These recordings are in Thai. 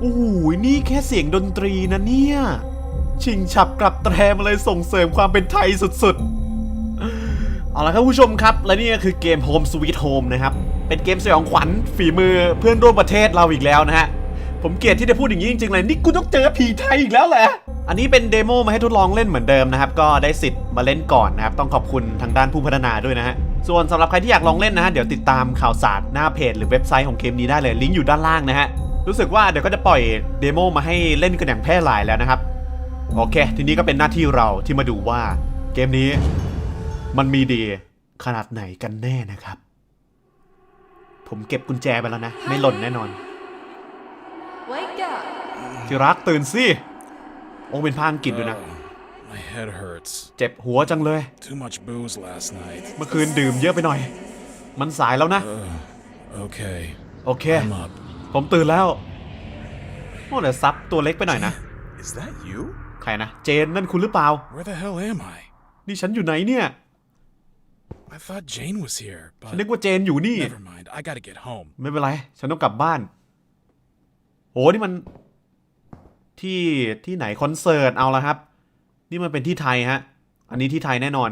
โอ้โหนี่แค่เสียงดนตรีนะเนี่ย ชิงฉับกลับแตรมาเลยส่งเสริมความเป็นไทยสุดๆ เอาละครับผู้ชมครับ และนี่ก็คือเกม Home Sweet Home นะครับ เป็นเกมสยองขวัญฝีมือเพื่อนร่วมประเทศเราอีกแล้วนะฮะ ผมเกลียดที่ได้พูดอย่างนี้จริงๆเลยนี่กูต้องเจอผีไทยอีกแล้วแหละอันนี้เป็นเดโมมาให้ทดลองเล่นเหมือนเดิมนะครับ ก็ได้สิทธิ์มาเล่นก่อนนะครับ ต้องขอบคุณทางด้านผู้พัฒนาด้วยนะฮะ ส่วนสำหรับใครที่อยากลองเล่นนะฮะ เดี๋ยวติดตามข่าวสารหน้าเพจหรือเว็บไซต์ของเกมนี้ได้เลย ลิงก์อยู่ด้านล่างนะฮะ รู้สึกว่าเดี๋ยวก็จะปล่อยเดโมมาให้เล่นกันอย่างแพร่หลายแล้วนะครับ โอเค ทีนี้ก็เป็นหน้าที่เราที่มาดูว่าเกมนี้มันมีดีขนาดไหนกันแน่นะครับ ผมเก็บกุญแจไปแล้วนะ ไม่หล่นแน่นอน Wake up. ที่รักตื่นสิโอ้เป็นภาคอังกฤษด้วยนะ My head hurts. เจ็บหัวจังเลย Too much booze last night. เมื่อคืนดื่มเยอะไปหน่อย มันสายแล้วนะ Okay, โอเค I'm up. ผมตื่นแล้ว โอ้แต่ซับตัวเล็กไปหน่อยนะ Is that you? ใครนะ เจนนั่นคุณหรือเปล่า Where the hell am I? นี่ฉันอยู่ไหนเนี่ย I thought Jane was here, ฉัน but นึกว่าเจนอยู่นี่ never mind. I gotta get home. ไม่เป็นไร ฉันต้องกลับบ้าน โห นี่มันที่ที่ไหนคอนเสิร์ต เอาละครับ นี่มันเป็นที่ไทยฮะ อันนี้ที่ไทยแน่นอน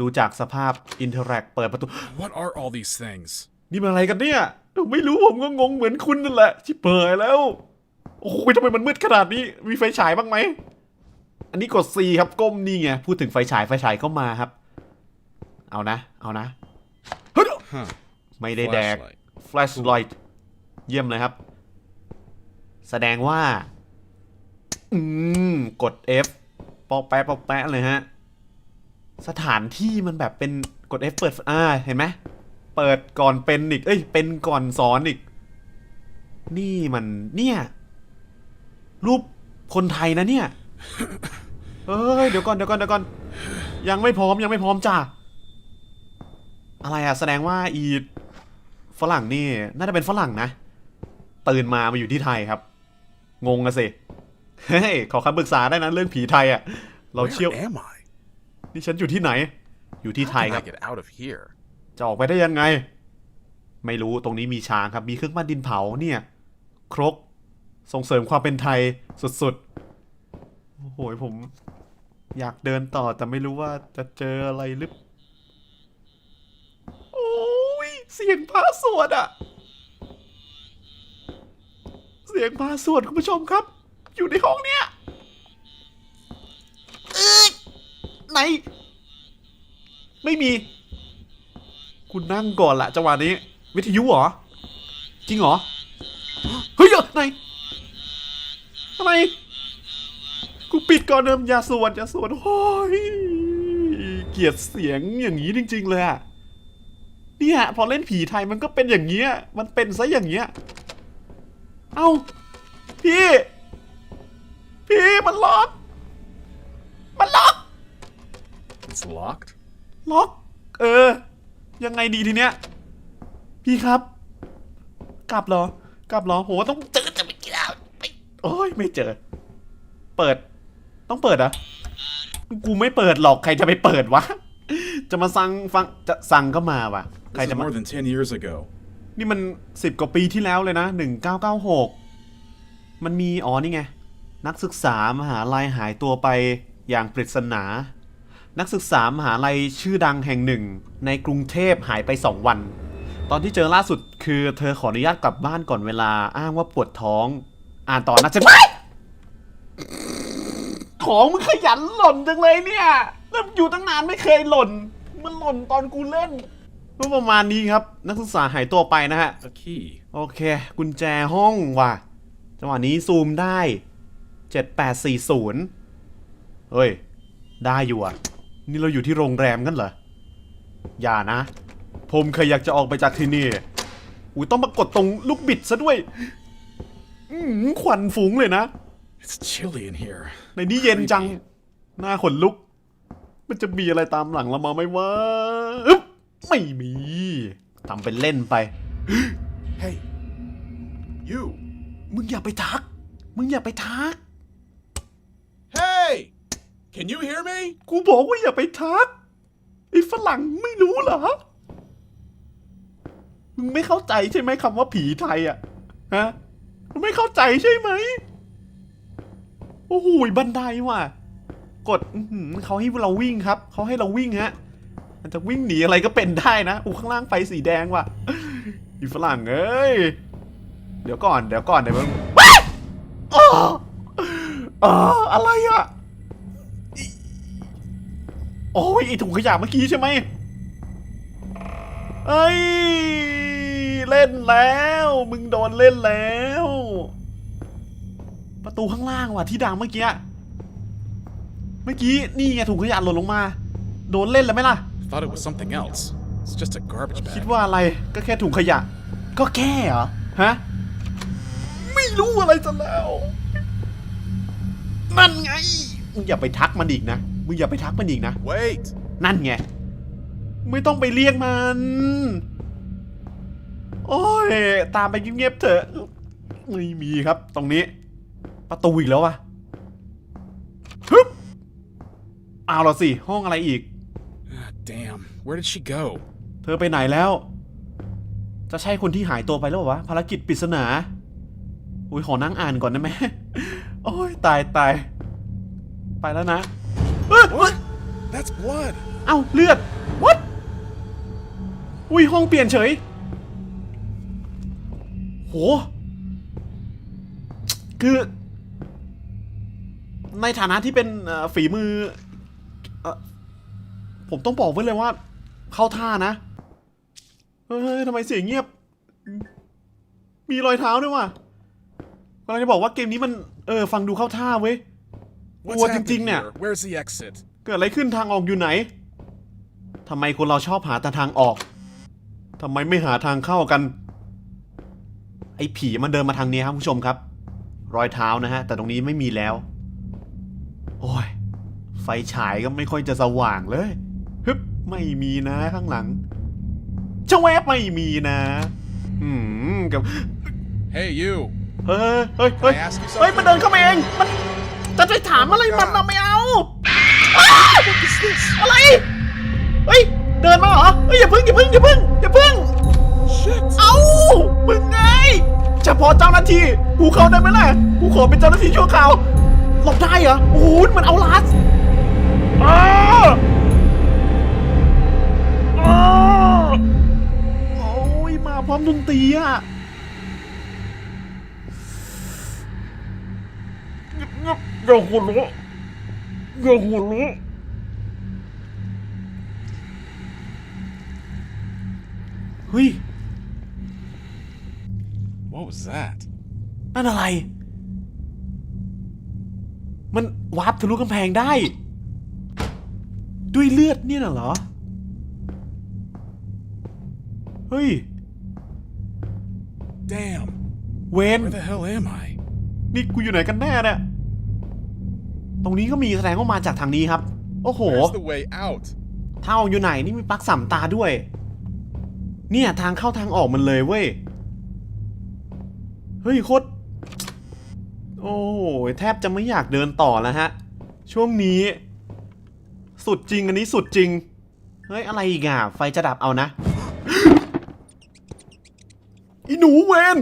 ดูจากสภาพอินเทอร์แรกเปิดประตู What are all these things? นี่มันอะไรกันเนี่ย ผมไม่รู้ผมก็งงเหมือนคุณนั่นแหละ ชิบเปยแล้ว โอ้โหทำไมมันมืดขนาดนี้ มีไฟฉายบ้างไหม อันนี้กด C ครับก้มนี่ไง พูดถึงไฟฉายไฟฉายก็มาครับ เอานะ เอานะ เฮ้ย ไม่ได้แดก Flashlight. flashlight เยี่ยมเลยครับ แสดงว่า อืม กด F ปอกแปะปอกแปะเลยฮะ สถานที่มันแบบเป็นกด F เปิด อ่า เห็นไหม เปิดก่อนเป็นอีก เอ้ย เป็นก่อนสอนอีก นี่มันเนี่ย รูปคนไทยนะเนี่ย เอ้ย เดี๋ยวก่อน เดี๋ยวก่อน เดี๋ยวก่อน ยังไม่พร้อม ยังไม่พร้อมจ้าอะไรอะแสดงว่าอีฝรั่งนี่ น่าจะเป็นฝรั่งนะ ตื่นมามาอยู่ที่ไทยครับ งงอะสิ เฮ้ย ขอคำปรึกษาได้นะเรื่องผีไทยอะ เรา Where เชี่ยว am I? นี่ฉันอยู่ที่ไหน อยู่ที่ How ไทย can ครั I บ get out of here? จะออกไปได้ยังไง ไม่รู้ตรงนี้มีช้างครับ มีเครื่องปั้นดินเผาเนี่ย ครกส่งเสริมความเป็นไทยสุดๆ โอ้โหผม อยากเดินต่อแต่ไม่รู้ว่าจะเจออะไรหรือโอ้ยเสียงพระสวดอะเสียงพระสวดคุณผู้ชมครับ อยู่ในห้องเนี้ยเอ้ยไหน ไม่มี คุณนั่งก่อนละจังหวะนี้ วิทยุเหรอ จริงเหรอ เฮ้ยเดี๋ยวไหนทำไมกูปิดก่อนเดิมอย่าสวดอย่าสวดโอ้ยเกลียดเสียงอย่างนี้จริง ๆ เลยอะเนี่ยพอเล่นผีไทยมันก็เป็นอย่างเงี้ย มันเป็นซะอย่างเงี้ย เอ้า พี่ พี่มันล็อก มันล็อก It's locked? ล็อก เออ ยังไงดีทีเนี้ย พี่ครับ กลับเหรอ กลับเหรอโหต้องเจอจะไปกินแล้วไปโอ้ยไม่เจอ เปิด ต้องเปิดเหรอะกูไม่เปิดหรอกใครจะไปเปิดวะ จะมาสั่งฟังจะสั่งก็มาวะใคร This จะ is มา more than 10 years ago. นี่มันสิบกว่าปีที่แล้วเลยนะหนึ่งเก้าเก้าหกมันมีอ๋อนี่ไง นักศึกษามหาลัยหายตัวไปอย่างปริศนา นักศึกษามหาลัยชื่อดังแห่งหนึ่ง ในกรุงเทพหายไปสองวัน ตอนที่เจอล่าสุดคือเธอขออนุญาตกลับบ้านก่อนเวลาอ้างว่าปวดท้อง อ่านต่อนะจะไม่ของมึงขยันหล่นจังเลยเนี่ยแล้วอยู่ตั้งนานไม่เคยหล่น มันหล่นตอนกูเล่นก็ประมาณนี้ครับ นักศึกษาหายตัวไปนะฮะ A key. โอเค กุญแจห้องว่ะ จังหวะนี้ซูมได้ 7840 เฮ้ย ได้อยู่อะ นี่เราอยู่ที่โรงแรมกันเหรอ อย่านะ ผมเคยอยากจะออกไปจากที่นี่ อุ้ยต้องมากดตรงลูกบิดซะด้วยอืมควันฟุ้งเลยนะ It's chilly in here. ในนี้เย็นจัง หน้าขนลุก มันจะมีอะไรตามหลังเรามาไหมวะอึ๊บไม่มีทำเป็นเล่นไป Hey, you. มึงอย่าไปทัก มึงอย่าไปทัก Hey, can you hear me? กูบอกว่าอย่าไปทักไอ้ฝรั่งไม่รู้เหรอ มึงไม่เข้าใจใช่ไหมคำว่าผีไทยอะ ฮะมึงไม่เข้าใจใช่ไหม โอ้โหบันไดว่ะ กดอื้อหือเขาให้เราวิ่งครับ เขาให้เราวิ่งฮะ มันจะวิ่งหนีอะไรก็เป็นได้นะอู้ข้างล่างไฟสีแดงว่ะอีฝรั่งเอ้ย เดี๋ยวก่อน เดี๋ยวก่อนเดี๋ยวมึงว้ายอ๋ออ๋ออะไรอะ อ้ยไอถุงขยะเมื่อกี้ใช่ไหมเอ้ย เล่นแล้ว มึงโดนเล่นแล้ว ประตูข้างล่างว่ะที่ดังเมื่อกี้ เมื่อกี้นี่ไงถุงขยะหล่นลงมา โดนเล่นแล้วไหมล่ะ Thought it was something else. It's just a garbage คิด bag. ว่าอะไรก็แค่ถุงขยะ ก็แค่เหรอ ฮะ ไม่รู้อะไรซะแล้ว นั่นไงมึงอย่าไปทักมันอีกนะ มึงอย่าไปทักมันอีกนะ Wait. นั่นไง ไม่ต้องไปเรียกมัน โอ้ย ตามไปเงียบๆเถอะ ไม่มีครับตรงนี้ ประตูอีกแล้ววะฮึบเอาละสิ ห้องอะไรอีก Ah, damn. Where did she go? เธอไปไหนแล้ว จะใช่คนที่หายตัวไปแล้วเหรอวะภารกิจปริศนาอุ้ยขอนั่งอ่านก่อนได้ไหม โอ้ยตายตาย ไปแล้วนะ เอ้ยเอ้ย That's blood. เอ้าเลือด what อุ้ยห้องเปลี่ยนเฉย โห คือ ในฐานะที่เป็นเอ่อฝีมือเอ่อผมต้องบอกไว้เลยว่า เข้าท่านะ เฮ้ยทำไมเสียงเงียบ มีรอยเท้าด้วยว่ะกำลังจะบอกว่าเกมนี้มัน เออ ฟังดูเข้าท่าเว้ย What's What happened ding-ding now? here? Where's the exit? เกิดอะไรขึ้นทางออกอยู่ไหน ทำไมคนเราชอบหาแต่ทางออก ทำไมไม่หาทางเข้ากัน ไอ้ผีมันเดินมาทางนี้ครับคุณผู้ชมครับ รอยเท้านะฮะ แต่ตรงนี้ไม่มีแล้ว โอ้ย ไฟฉายก็ไม่ค่อยจะสว่างเลยฮึบไม่มีนะข้างหลังเจ้าแวบไม่มีนะ อืมกับ Hey, you. เฮ้ยเฮ้ยเฮ้ย Can I ask you something? เฮ้ย มันเดินเข้ามาเอง มัน จะไปถามอะไรมันนะไม่เอาอ้าอะไร เฮ้ย เดินมาเหรอ เฮ้ยอย่าพึ่งอย่าพึ่งอย่าพึ่งอย่าพึ่ง Shit. เอ้า มึงไง เฉพาะเจ้าหน้าที่ กูเข้าได้ไหมล่ะ กูขอเป็นเจ้าหน้าที่ชั่วคราวหลบได้เหรอ โอ้โห มันเอาลัสอ้าอ้าโอ้ย มาพร้อมดนตรีอะ อย่าหัวเราะอย่าหัวเราะเฮ้ย What was that? นั่นอะไร มันวาร์ปทะลุกำแพงได้ ด้วยเลือดเนี่ยน่ะเหรอ เฮ้ย Damn. เวน Where the hell am I? นี่กูอยู่ไหนกันแน่เนี่ยต รงนี้ก็มีแสดงว่ามาจากทางนี้ครับ โอ้โห Where's the way out? ถ้าออกอยู่ไหนนี่มีปลั๊กสามตาด้วย เนี่ยทางเข้าทางออกมันเลยเว้ย เฮ้ยโคตรโอ้โหแทบจะไม่อยากเดินต่อแล้วฮะ ช่วงนี้ สุดจริงอันนี้สุดจริง เฮ้ย อะไรอีกอะ ไฟจะดับเอานะ อีหนูเวน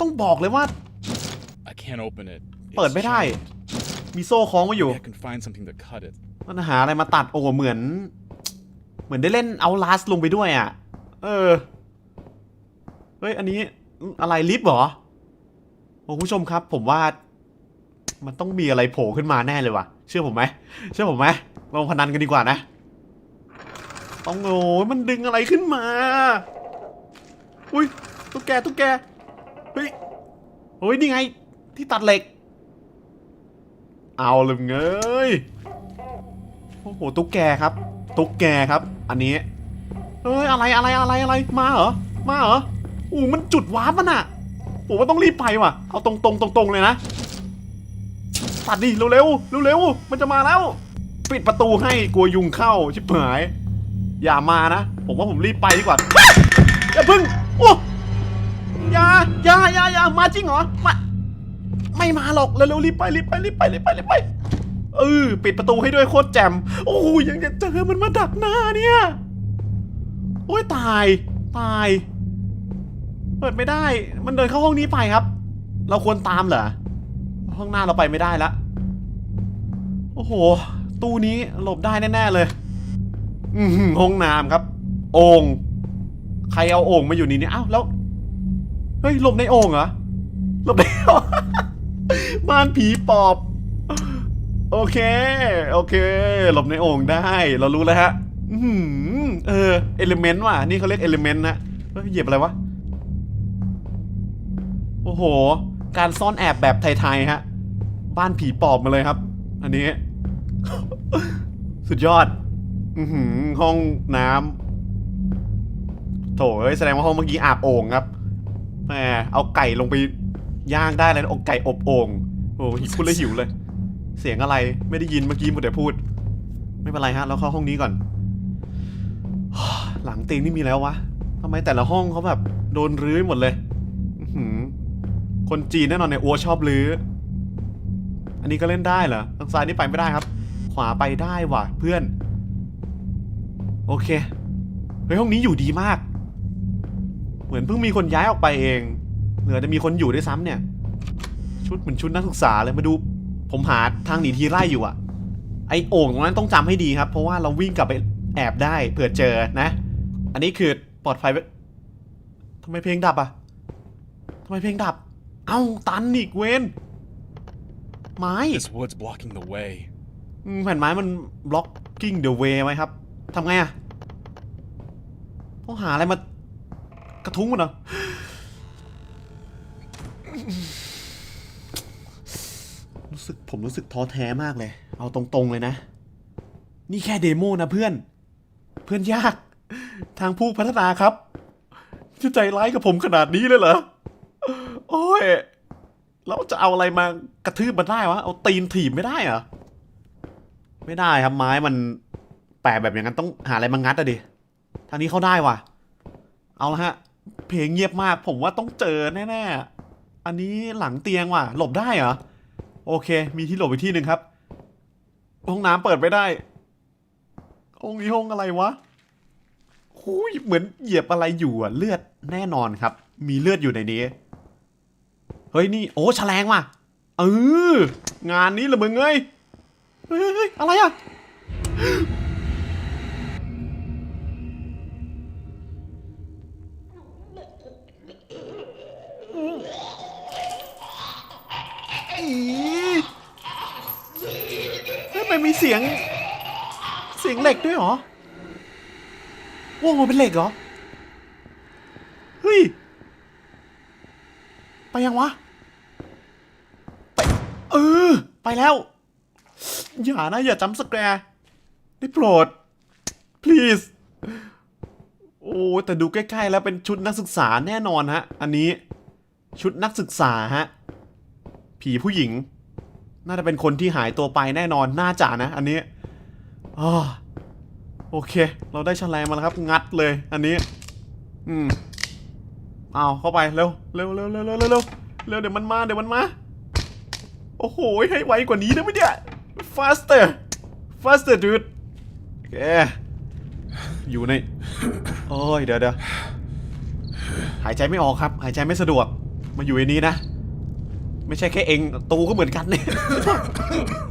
ต้องบอกเลยว่า I can't open it. เปิด It's ไม่ได้ chained. มีโซ่คล้องไว้อยู่ Maybe I can find something to cut it. มันหาอะไรมาตัดโอ้เหมือน เหมือนได้เล่นเอาลาสลงไปด้วยอะ เออ เฮ้ย อันนี้อะไรลิฟต์เหรอโอ้คุณผู้ชมครับ ผมว่า มันต้องมีอะไรโผล่ขึ้นมาแน่เลยว่ะ เชื่อผมไหมเชื่อผมไหมลองพนันกันดีกว่านะต้องโอ้ยมันดึงอะไรขึ้นมา อุ้ยตุ๊กแกตุ๊กแก เฮ้ยโอ้ย นี่ไง ที่ตัดเหล็ก เอาเลยเงยโอ้โหตุ๊กแกครับ ตุ๊กแกครับ อันนี้เอ้ยอะไรอะไรอะไรอะไรมาเหรอมาเหรออู้มันจุดวาร์ปมันอะผมว่าต้องรีบไปว่ะเอาตรงตรงตรงตรงเลยนะตัดดิเร็วเร็วเร็วเร็วมันจะมาแล้ว ปิดประตูให้กลัวยุงเข้าชิบหาย อย่ามานะ ผมว่าผมรีบไปดีกว่าอย่าพึ่งโอ้ย่าอย่าอย่าอย่ามาจริงเหรอมา ไม่มาหรอกแล้วเร็วรีบไปรีบไปรีบไปรีบไปรีบไปเออปิดประตูให้ด้วยโคตรแจ่มโอ้ยยังจะเจอมันมาดักหน้าเนี่ยโอ้ยตายตาย เปิดไม่ได้ มันเดินเข้าห้องนี้ไปครับ เราควรตามเหรอห้องหน้าเราไปไม่ได้ละโอ้โห ตู้นี้หลบได้แน่ๆเลย อือหือห้องน้ำครับ โอ่งใครเอาโอ่งมาอยู่นี่เนี่ยอ้าวแล้วเฮ้ยหลบในโอ่งเหรอหลบในโอ่ง บ้านผีปอบ โอเค โอเค หลบในโอ่งได้ เรารู้แล้วฮะอืเออ เอลิเมนต์ว่ะ นี่เขาเรียกเอลิเมนต์นะเฮ้ยเหยียบอะไรวะ โอ้โห การซ่อนแอบแบบไทย ๆ ฮะ บ้านผีปอบมาเลยครับ อันนี้ สุดยอด อืห้องน้ำโถเอ้ยแสดงว่าห้องเมื่อกี้อาบโอ่งครับแหมเอาไก่ลงไปย่างได้เลยเอาไก่อบโอ่ง โอ้หิวพูดแล้วหิวเลย เสียงอะไรไม่ได้ยินเมื่อกี้หมดแต่พูด ไม่เป็นไรฮะเราเข้าห้องนี้ก่อน หลังเตียงนี่มีแล้ววะทำไมแต่ละห้องเขาแบบโดนรื้อหมดเลยอืคนจีนแน่นอนเนี่ยอัวชอบรื้อ อันนี้ก็เล่นได้เหรอทางซ้ายนี่ไปไม่ได้ครับ ขวาไปได้ว่ะเพื่อน โอเค เฮ้ยห้องนี้อยู่ดีมาก เหมือนเพิ่งมีคนย้ายออกไปเอง เหลือจะมีคนอยู่ด้วยซ้ำเนี่ย ชุดเหมือนชุดนักศึกษาเลยมาดู ผมหาทางหนีทีไล่อยู่อะไอโอ่งตรงนั้นต้องจำให้ดีครับ เพราะว่าเราวิ่งกลับไปแอบได้เผื่อเจอนะ อันนี้คือปลอดภัยไว้ทำไมเพลงดับอะทำไมเพลงดับ เอ้าตันอีกเวนไม้ This wood's blocking the way. อืมแผ่นไม้มัน blocking the way ไว้ครับทำไงอะต้องหาอะไรมากระทุ้งมันเหรอ สึกผมรู้สึกท้อแท้มากเลย เอาตรงๆเลยนะ นี่แค่เดโมนะเพื่อน เพื่อนยาก ทางผู้พัฒนาครับ จะใจร้ายกับผมขนาดนี้เลยเหรอ โอ้ย เราจะเอาอะไรมากระทืบมันได้วะ เอาตีนถีบไม่ได้เหรอ ไม่ได้ครับไม้มันแปะแบบอย่างนั้นต้องหาอะไรมางัดอะดิ ทางนี้เข้าได้ว่ะ เอาละฮะ เพลงเงียบมาก ผมว่าต้องเจอแน่ๆ อันนี้หลังเตียงว่ะ หลบได้เหรอ โอเค มีที่หลบอีกที่หนึ่งครับ ห้องน้ำเปิดไม่ได้ห้องนี้ห้องอะไรวะหุยเหมือนเหยียบอะไรอยู่อะเลือดแน่นอนครับ มีเลือดอยู่ในนี้ เฮ้ยนี่ โอ้แฉลงว่ะ เออ งานนี้ละมึงเอ้ยเฮ้ยเฮ้ยเฮ้ยอะไรอะ อีเฮ้ยมันมีเสียง เสียงเหล็กด้วยเหรอวงมันเป็นเหล็กเหรอ เฮ้ย ไปยังวะ ไป เออ ไปแล้ว อย่านะ อย่าจำสแกร์ได้โปรด please โอ้ แต่ดูใกล้ ๆ แล้วเป็นชุดนักศึกษาแน่นอนฮะ อันนี้ชุดนักศึกษาฮะ ผีผู้หญิง น่าจะเป็นคนที่หายตัวไปแน่นอนน่าจ่านะ อันนี้อโอเค เราได้ชแลงมาแล้วครับ งัดเลย อันนี้ อืมเอาเข้าไปเร็วเร็วเร็วเร็วเร็วเร็วเร็วเดี๋ยวมันมาเดี๋ยวมันมา โอ้โหให้ไวกว่านี้ได้ไหมเนี่ย faster faster dude โอเคอยู่ในโอ้ยเดี๋ยวเดี๋ยวหายใจไม่ออกครับ หายใจไม่สะดวก มาอยู่ในนี้นะ ไม่ใช่แค่เองตูก็เหมือนกันเนี่ย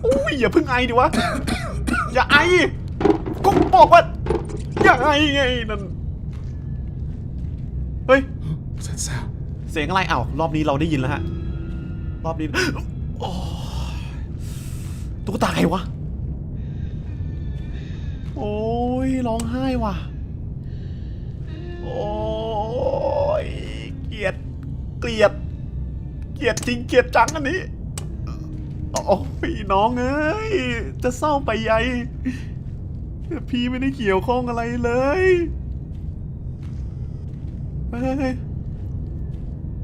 อุ้ยอย่าเพิ่งไอดิวะ อย่าไอก็บอกว่า อย่าไอไงนั่น เฮ้ย What's that sound? เสียงอะไรอ้าวรอบนี้เราได้ยินแล้วฮะ รอบนี้โอ้ตุ๊กตาใครวะ โอ้ยร้องไห้ว่ะ โอ้ยเกลียด เกลียด เกลียดจริงเกลียดจังอันนี้โอ้พี่น้องเอ้ยจะเศร้าไปใหญ่พี่ไม่ได้เกี่ยวข้องอะไรเลยเฮ้ย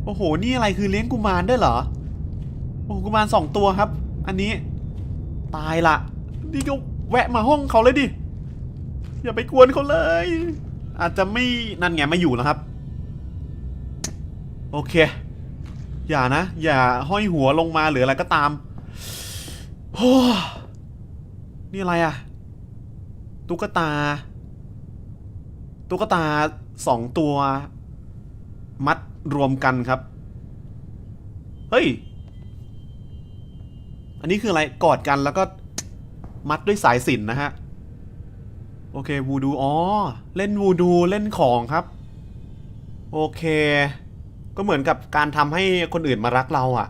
โอ้โห นี่อะไรคือเลี้ยงกุมารด้วยเหรอ โอ้กุมารสองตัวครับ อันนี้ ตายละนี่ก็แวะมาห้องเขาเลยดิ อย่าไปกวนเขาเลย อาจจะไม่นั่นไงไม่อยู่แล้วครับ โอเค อย่านะ อย่าห้อยหัวลงมาหรืออะไรก็ตามโอ้นี่อะไรอะตุ๊กตา ตุ๊กตาสองตัว มัดรวมกันครับ เฮ้ย อันนี้คืออะไร กอดกันแล้วก็มัดด้วยสายสิญจนนะฮะ โอเควูดู อ๋อ เล่นวูดู เล่นของครับ โอเค ก็เหมือนกับการทำให้คนอื่นมารักเราอะ่ะ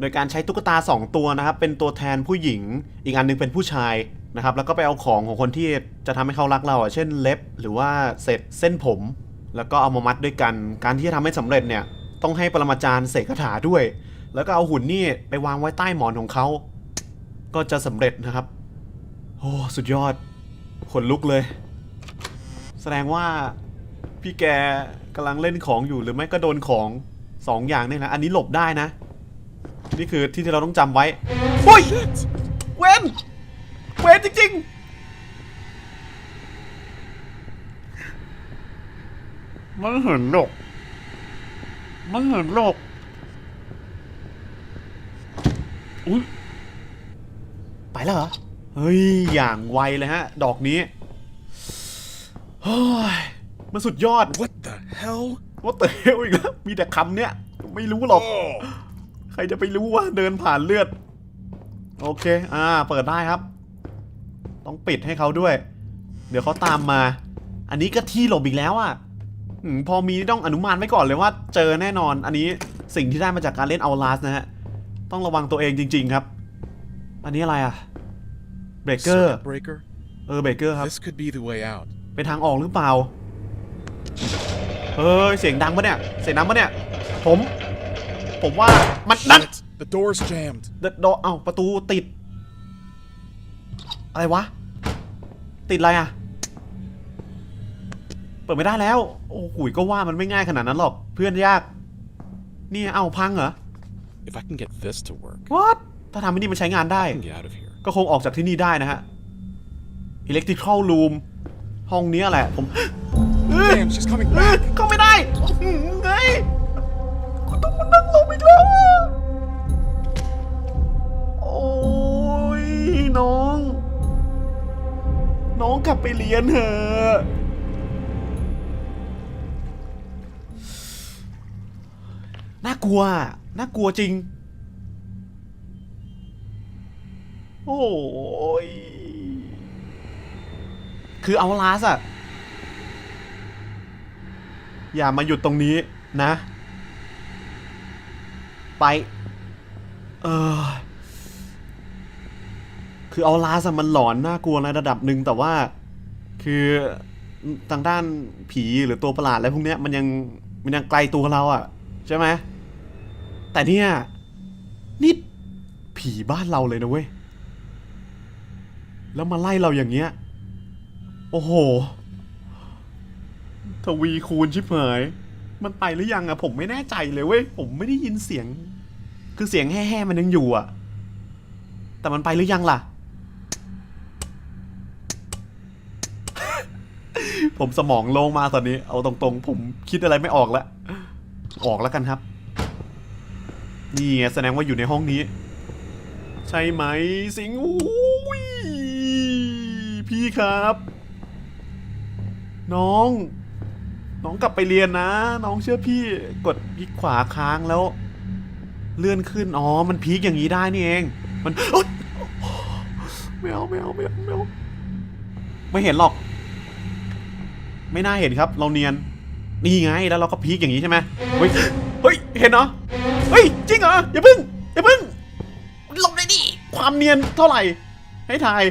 โดยการใช้ตุ๊กตา 2 ตัวนะครับ เป็นตัวแทนผู้หญิง อีกอันหนึงเป็นผู้ชายนะครับ แล้วก็ไปเอาของของคนที่จะทำให้เขารักเราอะ เช่นเล็บ หรือว่าเศษเส้นผม แล้วก็เอามามัดด้วยกัน การที่จะทำให้สำเร็จเนี่ย ต้องให้ปรมาจารย์เสกคาถาด้วย แล้วก็เอาหุ่นนี่ไปวางไว้ใต้หมอนของเขา ก็จะสำเร็จนะครับ โอ้ สุดยอด ขนลุกเลย แสดงว่า พี่แกกำลังเล่นของอยู่หรือไม่ก็โดนของสองอย่างเนี่ยนะ อันนี้หลบได้นะ นี่คือที่ที่เราต้องจำไว้โอ้ยเวนเวนจริง ๆ มันเห็นหรอกมันเห็นหรอกอุ้ยไปแล้วเหรอ เฮ้ย อย่างไวเลยฮะ ดอกนี้เฮ้ย มันสุดยอด What the hell? ว่าเตลอีกแล้วมีแต่คำเนี้ยไม่รู้หรอก Oh. ใครจะไปรู้ว่าเดินผ่านเลือด โอเค อ่า เปิดได้ครับ ต้องปิดให้เขาด้วย เดี๋ยวเขาตามมา อันนี้ก็ที่หลบอีกแล้วอะอืมพอมีต้องอนุมานไว้ก่อนเลยว่าเจอแน่นอน อันนี้สิ่งที่ได้มาจากการเล่นเอาลาสนะฮะ ต้องระวังตัวเองจริง ๆครับ อันนี้อะไรอะ เบรกเกอร์ Circuit breaker? เออ เบรกเกอร์ครับ This could be the way out. เป็นทางออกหรือเปล่า เฮ้ย เสียงดังปะเนี่ย เสียงดังปะเนี่ย ผม ผมว่ามันนั่น Shit! The door's jammed. เดดเอ้าประตูติด อะไรวะ ติดอะไรอะ เปิดไม่ได้แล้ว โอ้โหก็ว่ามันไม่ง่ายขนาดนั้นหรอก เพื่อนยาก นี่เอ้าพังเหรอ If I can get this to work, what ถ้าทำให้นี่มันใช้งานได้ I can get out of here. ก็คงออกจากที่นี่ได้นะฮะ electrical room ห้องเนี้ยแหละผม Damn, she's coming เอ้ย back! เข้าไม่ได้อื้อหือไงกูต้องมานั่งลงอีกแล้วอะโอ้ยน้อง น้องกลับไปเรียนเถอะน่ากลัวอะน่ากลัวจริง โอ้ย คือเอาลาสอะ อย่ามาหยุดตรงนี้นะ ไป เออ คือเอาลาสอะมันหลอนน่ากลัวในระดับหนึ่งแต่ว่า คือทางด้านผีหรือตัวประหลาดอะไรพวกเนี้ยมันยังมันยังไกลตัวเราอะใช่ไหมแต่เนี่ยนี่ผีบ้านเราเลยนะเว้ย แล้วมาไล่เราอย่างเงี้ย โอ้โห ทวีคูณชิบหาย มันไปหรือยังอะผมไม่แน่ใจเลยเว้ย ผมไม่ได้ยินเสียง คือเสียงแห่ๆมันยังอยู่อะแต่มันไปหรือยังล่ะ ผมสมองโล่งมาตอนนี้ เอาตรงๆ ผมคิดอะไรไม่ออกแล้ว ออกแล้วกันครับ นี่ไงแสดงว่าอยู่ในห้องนี้ ใช่ไหมสิงห์อุ้ยพี่ครับ น้อง น้องกลับไปเรียนนะ น้องเชื่อพี่กดพลิกขวาค้างแล้ว เลื่อนขึ้น อ๋อ มันพลิกอย่างนี้ได้นี่เอง มันไม่เอาไม่เอาไม่เอาไม่เอาไม่เห็นหรอก ไม่น่าเห็นครับ เราเนียน นี่ไงแล้วเราก็พลิกอย่างนี้ใช่ไหมเฮ้ยเฮ้ยเห็นเหรอเฮ้ยจริงเหรออย่าพึ่งอย่าพึ่งลบเลยดิความเนียนเท่าไหร่ให้ทาย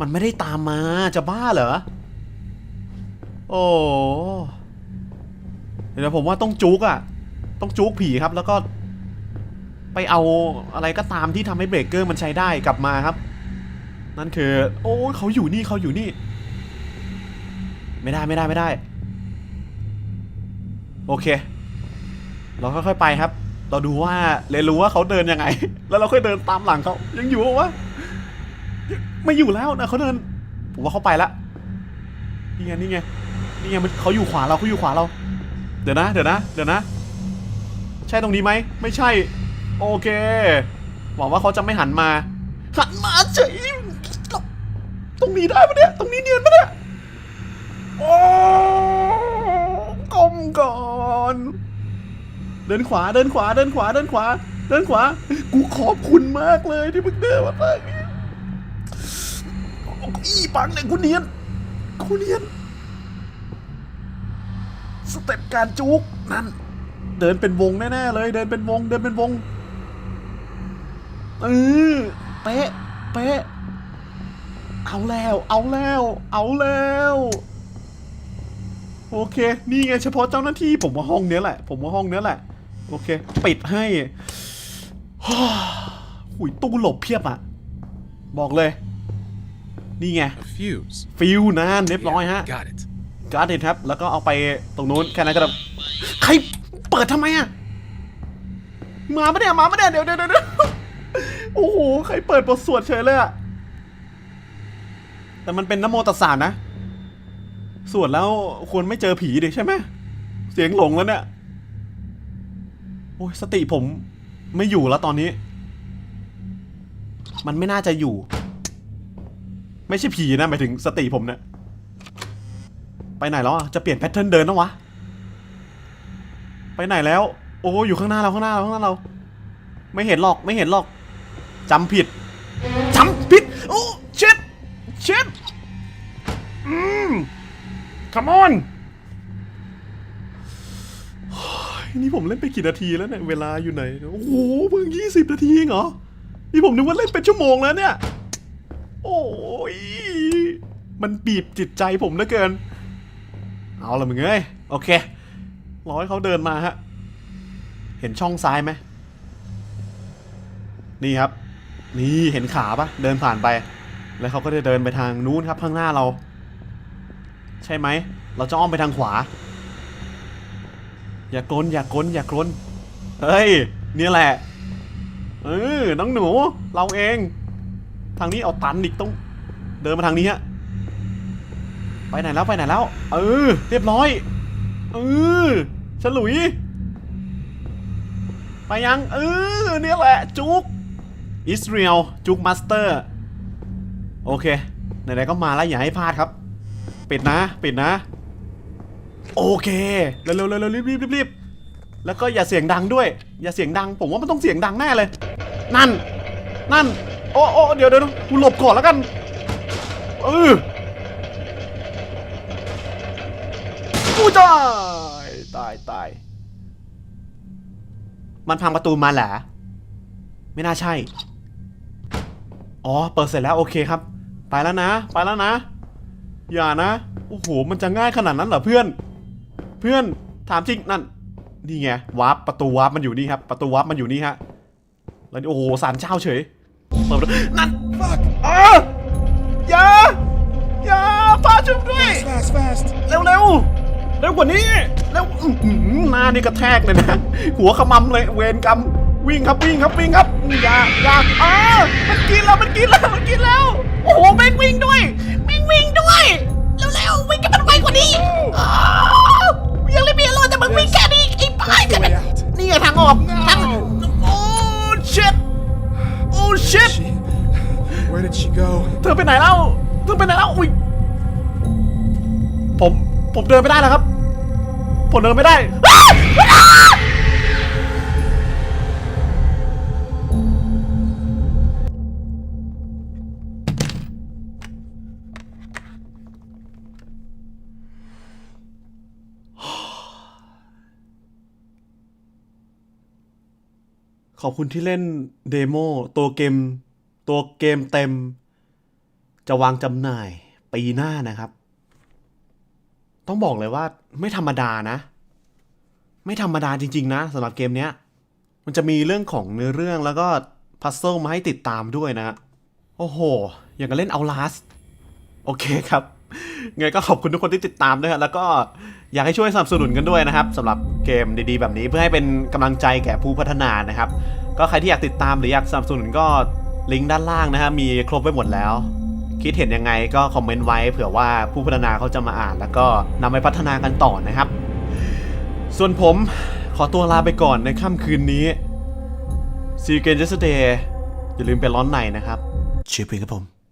มันไม่ได้ตามมาจะบ้าเหรอ โอ้เดี๋ยวผมว่าต้องจุกอะต้องจุกผีครับ แล้วก็ ไปเอาอะไรก็ตามที่ทำให้เบรกเกอร์มันใช้ได้กลับมาครับ นั่นคือ โอ้เขาอยู่นี่เขาอยู่นี่ ไม่ได้ไม่ได้ไม่ได้ โอเค เราค่อยๆไปครับ เราดูว่าเรียนรู้ว่าเขาเดินยังไง แล้วเราค่อยเดินตามหลังเขายังอยู่ปะวะ ไม่อยู่แล้วนะเขาเดิน ผมว่าเขาไปละนี่ไงนี่ไงนี่ไงมันเขาอยู่ขวาเราเขาอยู่ขวาเรา เดี๋ยวนะ เดี๋ยวนะ เดี๋ยวนะ ใช่ตรงนี้ไหมไม่ใช่ โอเคหวังว่าเขาจะไม่หันมาหันมาเฉยหลบตรงนี้ได้ปะเนี่ยตรงนี้เนียนปะเนี่ยโอ้ก้มก่อนเดินขวาเดินขวาเดินขวาเดินขวา เดินขวา กูขอบคุณมากเลยที่มึงเดินมาทางนี้ อีปังเนี่ยกูเนียนกูเนียน สเต็ปการจุกนั่น เดินเป็นวงแน่ๆเลย เดินเป็นวง เดินเป็นวงเออเป๊ะ เป๊ะ เอาแล้ว เอาแล้ว เอาแล้ว โอเค นี่ไงเฉพาะเจ้าหน้าที่ผมว่าห้องเนี้ยแหละ ผมว่าห้องเนี้ยแหละ โอเค ปิดให้หุยตู้หลบเพียบอะบอกเลย นี่ไง A fuse. ฟิวนะเรียบร้อยฮะ Got it. การ์ดเด็ดครับ แล้วก็เอาไปตรงนู้นแค่นั้นก็ได้ใครเปิดทำไมอะมาปะเนี่ยมาปะเนี่ยเดี๋ยวเดี๋ยวเดี๋ยวโอ้โห ใครเปิดบทสวดเฉยเลยอะแต่มันเป็นนโมตัสสานะ สวดแล้วควรไม่เจอผีดิใช่ไหม เสียงหลงแล้วเนี่ย โอ้ยสติผมไม่อยู่แล้วตอนนี้ มันไม่น่าจะอยู่ ไม่ใช่ผีนะหมายถึงสติผมเนี่ยไปไหนแล้วอะจะเปลี่ยนแพทเทิร์นเดินนะวะไปไหนแล้ว โอ้อยู่ข้างหน้าเราข้างหน้าเราข้างหน้าเรา ไม่เห็นหรอกไม่เห็นหรอกจำผิดจำผิดโอ้เช็ดเช็ดอืม come on โอ้ยนี่ผมเล่นไปกี่นาทีแล้วเนี่ย เวลาอยู่ไหน โอ้โหเพิ่งยี่สิบนาทีเองเหรอ นี่ผมนึกว่าเล่นเป็นชั่วโมงแล้วเนี่ย โอ้ย มันบีบจิตใจผมเหลือเกิน เอาละมึงเอ้ย โอเค รอให้เขาเดินมาฮะ เห็นช่องซ้ายไหม นี่ครับ นี่เห็นขาปะเดินผ่านไป แล้วเขาก็จะเดินไปทางนู้นครับข้างหน้าเรา ใช่ไหม เราจะอ้อมไปทางขวา อย่ากลนอย่ากลนอย่ากลนเฮ้ย นี่แหละ เออ น้องหนู เราเอง ทางนี้เอาตันอีกต้อง เดินมาทางนี้ฮะไปไหนแล้วไปไหนแล้ว เออ เรียบร้อย เออฉลุย ไปยัง เออเนี่ยแหละ จุกอิสเรียลจุกมาสเตอร์ โอเค ไหนๆก็มาแล้วอย่าให้พลาดครับ ปิดนะ ปิดนะ โอเค เร็วๆเร็วๆรีบรีบรีบรีบแล้วก็อย่าเสียงดังด้วย อย่าเสียงดัง ผมว่ามันต้องเสียงดังแน่เลย นั่น นั่น โอ้โอ้เดี๋ยวเดี๋ยวกูหลบก่อนแล้วกัน เออกูตายตายตายมันพังประตูมาแหละไม่น่าใช่ อ๋อ เปิดเสร็จแล้วโอเคครับ ไปแล้วนะ ไปแล้วนะ อย่านะ โอ้โห มันจะง่ายขนาดนั้นเหรอเพื่อน เพื่อนถามจริงนั่น นี่ไงวาร์ปประตูวาร์ปมันอยู่นี่ครับ ประตูวาร์ปมันอยู่นี่ฮะ แล้วนี่โอ้โหสารเจ้าเฉย เปิดประตูนั่น Fuck! อ้าอย่าอย่าพาช่วยด้วย Fast, fast! เร็วเร็วเร็วกว่านี้เร็วอื้อหือหน้านี่กระแทกเลยนะหัวขมำเลยเวรกรรมวิ่งครับวิ่งครับวิ่งครับอย่าอย่าอ้ามันกินแล้วมันกินแล้วมันกินแล้ว โอ้โหแม่งวิ่งด้วยแม่งวิ่งด้วยเร็วเร็ววิ่งกันมันไวกว่านี้อ้าวยังไม่มีอารมณ์แต่มึงวิ่งแค่นี้ไอ้ป้าย That's the way out. นี่ไงทางออกทางโอ้ชิตโอ้ชิต She. Where did she go? เธอไปไหนแล้วเธอไปไหนแล้วอุ้ยผมผมเดินไม่ได้แล้วครับ ผมเดินไม่ได้ ขอบคุณที่เล่นเดโมตัวเกม ตัวเกมเต็ม จะวางจำหน่ายปีหน้านะครับ ต้องบอกเลยว่าไม่ธรรมดานะ ไม่ธรรมดาจริง ๆ นะสำหรับเกมเนี้ย มันจะมีเรื่องของเนื้อเรื่องแล้วก็พัซเซิลมาให้ติดตามด้วยนะ โอ้โห อย่างกับเล่นเอาลาสโอเคครับไงก็ขอบคุณทุกคนที่ติดตามด้วยครับแล้วก็อยากให้ช่วยสนับสนุนกันด้วยนะครับสำหรับ เกมดีๆ แบบนี้เพื่อให้เป็นกำลังใจแก่ผู้พัฒนานะครับ ก็ใครที่อยากติดตามหรืออยากสนับสนุนก็ลิงก์ด้านล่างนะฮะมีครบไว้หมดแล้ว คิดเห็นยังไงก็คอมเมนต์ไว้เผื่อว่าผู้พัฒนาเขาจะมาอ่าน แล้วก็นำไปพัฒนากันต่อนะครับ ส่วนผมขอตัวลาไปก่อนในค่ำคืนนี้ See you again yesterday อย่าลืมไปร้อนในนะครับเชียร์พีครับผม